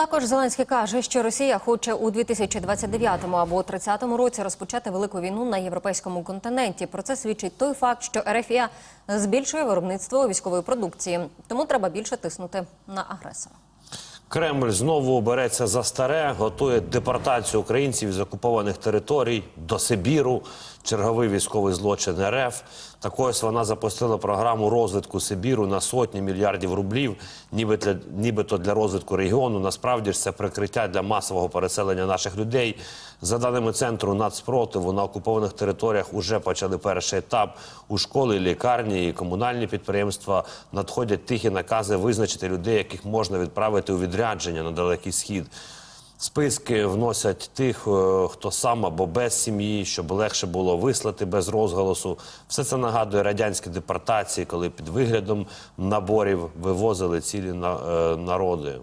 Також Зеленський каже, що Росія хоче у 2029 або 30 році розпочати велику війну на європейському континенті. Про це свідчить той факт, що РФІА збільшує виробництво військової продукції, тому треба більше тиснути на агресора. Кремль знову береться за старе, готує депортацію українців з окупованих територій до Сибіру, черговий військовий злочин РФ. Так ось вона запустила програму розвитку Сибіру на сотні мільярдів рублів, ніби для, нібито для розвитку регіону. Насправді ж це прикриття для масового переселення наших людей. За даними центру нацпротиву, на окупованих територіях уже почали перший етап. У школи, лікарні і комунальні підприємства надходять тихі накази визначити людей, яких можна відправити у відрядження на далекий схід. Списки вносять тих, е, хто сам або без сім'ї, щоб легше було вислати без розголосу. Все це нагадує радянські депортації, коли під виглядом наборів вивозили цілі е, народи.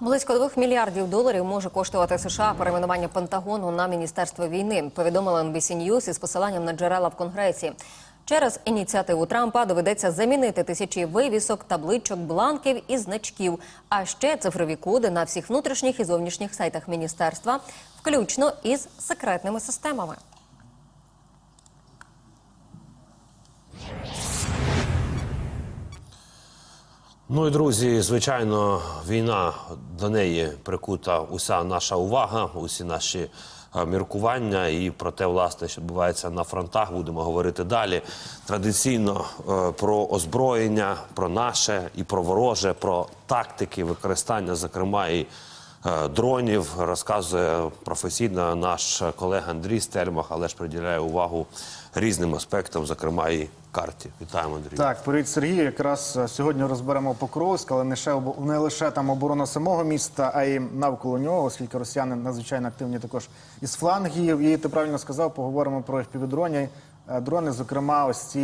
Близько 2 мільярдів доларів може коштувати США перейменування Пентагону на міністерство війни. Повідомила NBC News із посиланням на джерела в конгресі. Через ініціативу Трампа доведеться замінити тисячі вивісок, табличок, бланків і значків, а ще цифрові коди на всіх внутрішніх і зовнішніх сайтах міністерства, включно із секретними системами. Ну і друзі, звичайно, війна до неї прикута уся наша увага, усі наші міркування. І про те, власне, що відбувається на фронтах, будемо говорити далі. Традиційно е, про озброєння, про наше і про вороже, про тактики використання, зокрема і е, дронів, розказує професійно наш колега Андрій Стельмах, але ж приділяє увагу різним аспектам, зокрема і карті. Вітаємо, Андрій. Так, привіт, Сергій. Якраз е, сьогодні розберемо Покровськ, але не, ще, не лише там оборона самого міста, а й навколо нього, оскільки росіяни надзвичайно активні також із флангів. І ти правильно сказав, поговоримо про FPV-дрони. Е, Дрони, зокрема, ось ці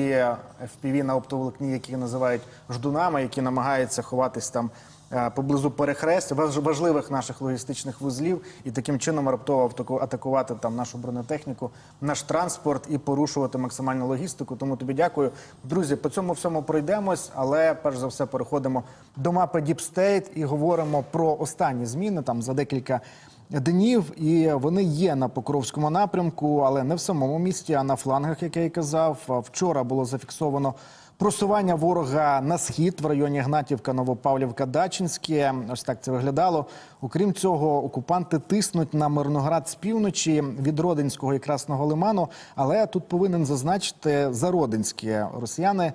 FPV на оптоволокні, які називають ждунами, які намагаються ховатись там е, поблизу перехрест важ- важливих наших логістичних вузлів і таким чином раптово атаку- атакувати там нашу бронетехніку, наш транспорт і порушувати максимальну логістику. Тому тобі дякую, друзі. По цьому всьому пройдемось, але перш за все переходимо до мапи Deep State і говоримо про останні зміни там за декілька. Днів і вони є на Покровському напрямку, але не в самому місті, а на флангах, як я і казав. Вчора було зафіксовано просування ворога на схід в районі Гнатівка, Новопавлівка, Дачинське. Ось так це виглядало. Окрім цього, окупанти тиснуть на Мирноград з півночі від Родинського і Красного Лиману. Але тут повинен зазначити Зародинське росіяни.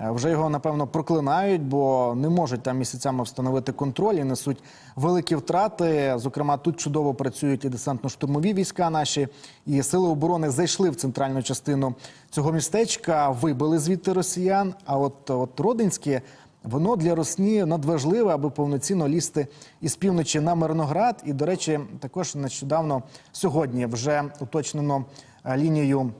Вже його напевно проклинають, бо не можуть там місяцями встановити контроль і несуть великі втрати. Зокрема, тут чудово працюють і десантно-штурмові війська наші, і сили оборони зайшли в центральну частину цього містечка, вибили звідти росіян. А от, от Родинське. Воно для Росні надважливе, аби повноцінно лізти із півночі на Мирноград. І, до речі, також нещодавно сьогодні вже уточнено е, лінію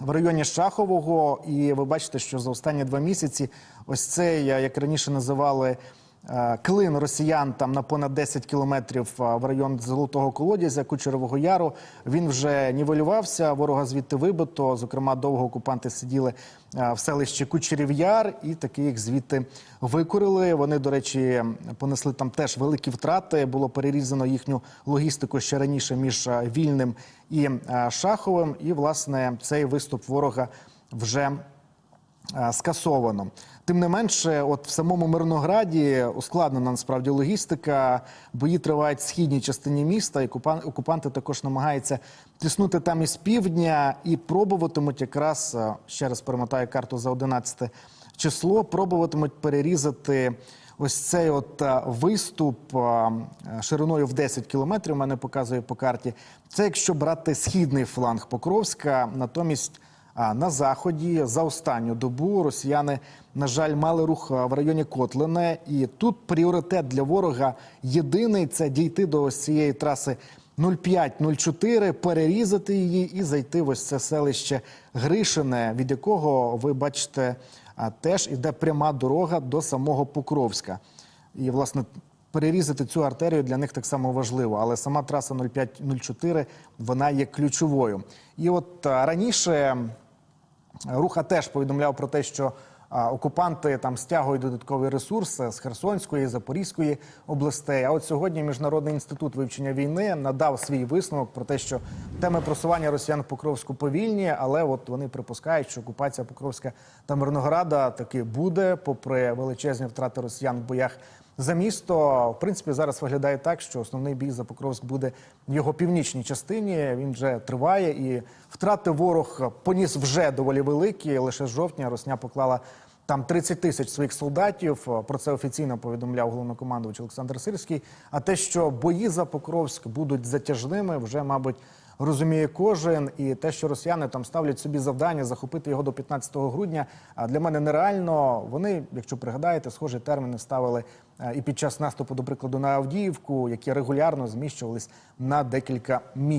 в районі Шахового, і ви бачите, що за останні два місяці ось цей, як раніше називали, клин росіян там на понад 10 кілометрів е, в район Золотого колодязя, Кучерового Яру. Він вже нівелювався. Ворога звідти вибито. Зокрема, довго окупанти сиділи е, в селищі Кучерів Яр, і таки їх звідти викорили. Вони, до речі, понесли там теж великі втрати. Було перерізано їхню логістику ще раніше між е, вільним і е, Шаховим. І власне цей виступ ворога вже е, скасовано. Тим не менше, от в самому Мирнограді ускладнена насправді логістика. Бої тривають в східній частині міста. і окупан- Окупанти також намагаються тиснути там із півдня і пробуватимуть якраз е, ще раз перемотаю карту за 11 число. Пробуватимуть перерізати. Ось цей от е, виступ е, шириною в 10 кілометрів мене показує по карті. Це якщо брати східний фланг Покровська, натомість а на заході за останню добу росіяни, на жаль, мали рух в районі Котлине, і тут пріоритет для ворога єдиний це дійти до ось цієї траси 05-04, перерізати її і зайти в ось це селище Гришине, від якого ви бачите, теж іде пряма дорога до самого Покровська. І власне. Перерізати цю артерію для них так само важливо, але сама траса 05-04 вона є ключовою. І от раніше Руха теж повідомляв про те, що окупанти там стягують додаткові ресурси з Херсонської, Запорізької областей. А от сьогодні Міжнародний інститут вивчення війни надав свій висновок про те, що теми просування росіян в Покровську повільні, але от вони припускають, що окупація Покровська та Мирнограда таки буде, попри величезні втрати росіян в боях за місто. В принципі, зараз виглядає так, що основний бій за Покровськ буде в його північній частині. Він вже триває, і втрати ворог поніс вже доволі великі. Лише з жовтня Росня поклала. Там 30 тисяч своїх солдатів. Про це офіційно повідомляв головнокомандувач Олександр Сирський. А те, що бої за Покровськ будуть затяжними, вже, мабуть, розуміє кожен. І те, що росіяни там ставлять собі завдання захопити його до 15 грудня, а для мене нереально. Вони, якщо пригадаєте, схожі терміни ставили е, і під час наступу, до прикладу, на Авдіївку, які регулярно зміщувались на декілька місяців.